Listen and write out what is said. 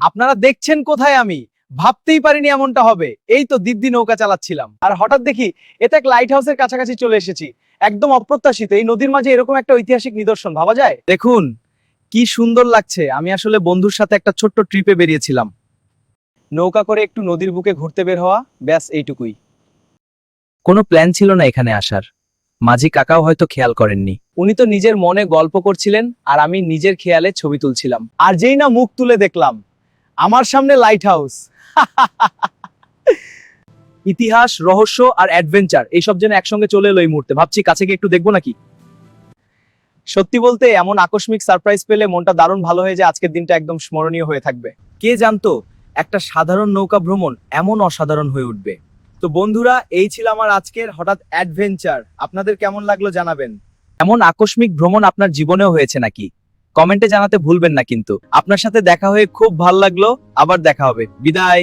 আপনারা দেখছেন কোথায় আমি? ভাবতেই পারিনি এমনটা হবে। এই তো দিব্যি নৌকা চালাচ্ছিলাম। আর হঠাৎ দেখি, এটা এক লাইট হাউসের কাছাকাছি চলে এসেছি। একদম অপ্রত্যাশিত, এই নদীর মাঝে এরকম একটা ঐতিহাসিক নিদর্শন, ভাবা যায়? দেখুন, কি সুন্দর লাগছে। আমি আসলে বন্ধুর সাথে একটা ছোট্ট ট্রিপে বেরিয়েছিলাম। নৌকা করে একটু নদীর বুকে ঘুরতে বের হওয়া, ব্যাস এইটুকুই। কোনো প্ল্যান ছিল না এখানে আসার। মাঝি কাকাও হয়তো খেয়াল করেননি। উনি তো নিজের মনে গল্প করছিলেন, আর আমি নিজের খেয়ালে ছবি তুলছিলাম। আর যেই না মুখ তুলে দেখলাম আমার সামনে লাইট হাউস ইতিহাস, রহস্য আর অ্যাডভেঞ্চার এইসব যেন একসঙ্গে চলে এলো এই মুহূর্তে। ভাবছি কাছে গিয়ে একটু দেখব নাকি? সত্যি বলতে এমন আকস্মিক সারপ্রাইজ পেলে মনটা দারুণ ভালো হয়ে যায়, আজকের দিনটা একদম স্মরণীয় হয়ে থাকবে। কে জানতো, একটা সাধারণ নৌকা ভ্রমণ এমন অসাধারণ হয়ে উঠবে। তো বন্ধুরা, এই ছিল আমার আজকের হঠাৎ অ্যাডভেঞ্চার আপনাদের কেমন লাগল জানাবেন। এমন আকস্মিক ভ্রমণ আপনার জীবনেও হয়েছে নাকি? কমেন্টে জানাতে ভুলবেন না কিন্তু। আপনার সাথে দেখা হয়ে খুব ভালো লাগল, আবার দেখা হবে। বিদায়।